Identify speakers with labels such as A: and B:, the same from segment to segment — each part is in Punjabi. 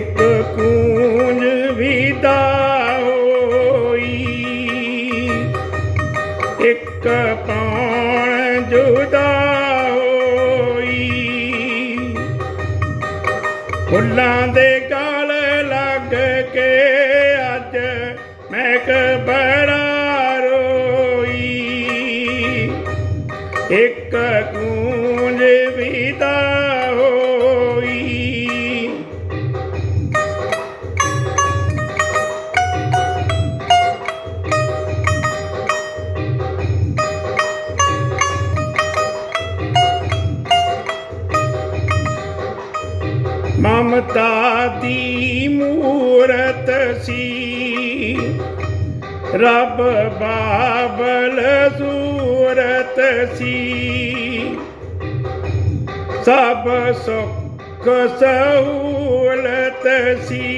A: ਗੂੰਜ ਵਿਦਾ ਹੋਈ। ਇੱਕ ਪਾਣ ਜੁਦਾ ਹੋਈ। ਫੁੱਲਾਂ ਦੇ ਗਲ ਲੱਗ ਕੇ ਅੱਜ ਮੈਂ ਬੜਾ ਰੋਈ। ਇੱਕ ਗੂੰਜ ਵਿਦਾ ਮਮਤਾ ਦੀ ਮੂਰਤ ਸੀ। ਰੱਬ ਬਾਬਲ ਸੂਰਤ ਸੀ। ਸਭ ਸੁੱਖ ਸਹੂਲਤ ਸੀ।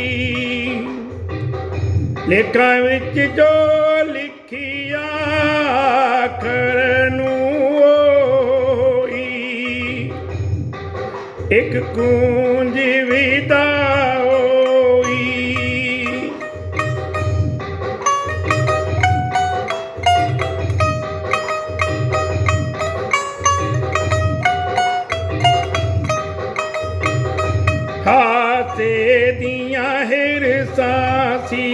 A: ਲੇਖਾਂ ਵਿੱਚ ਜੋ ਇੱਕ ਕੂੰਜ ਵਿਦਾ ਹੋਈ। ਹਾਸੇ ਦੀਆਂ ਹਿਰਸਾਂ ਸੀ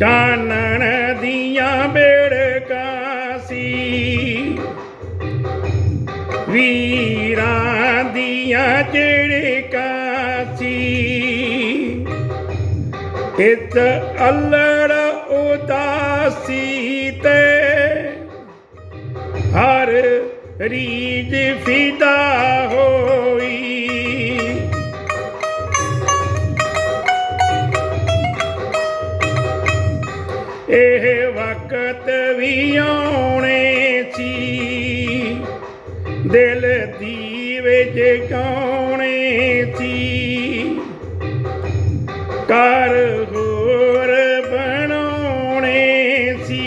A: ਚਾਨਣ ਦੀਆਂ ਬੇੜਕਾਂ ਸੀ ਵੀ ਦੀਆਂ ਝਿੜਕਾਂ ਸੀ ਇਸ ਅਲੜ ਉਦਾਸੀ ਤੇ ਹਰ ਰੀਜ ਫਿਦਾ ਹੋਈ। ਇਹ ਵਕਤ ਵੀ ਆ ਦਿਲ ਦੀ ਵਿੱਚ ਜਗਾਉਣੇ ਸੀ। ਕਰ ਹੋਰ ਬਣਾਉਣੇ ਸੀ।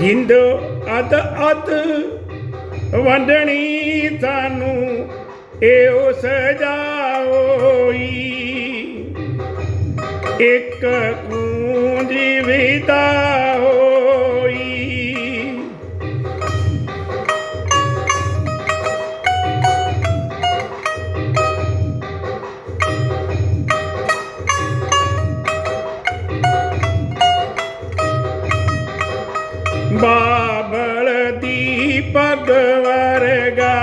A: ਜਿੰਦ ਅਦ ਅਦ ਵੰਡਣੀ ਸਾਨੂੰ ਇਹੋ ਸਜਾ ਹੋਈ। ਇੱਕ ਕੂੰਜ ਵਿਦਾ ਦੀ ਵਰਗਾ।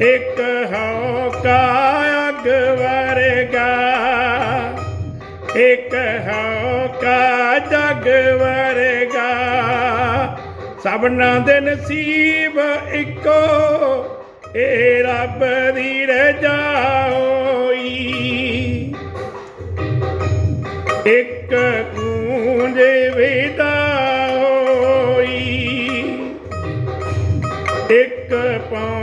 A: ਇੱਕ ਹੌਕਾ ਅਗ ਵਰਗਾ। ਇੱਕ ਹੌਕਾ ਜਗ ਵਰਗਾ। ਸਭਨਾਂ ਦੇ ਨਸੀਬ ਇੱਕੋ ਇਹ ਰੱਬ ਦੀ ਰਜਾ ਹੋਈ। ਇੱਕ ਇੱਕ ਪਾ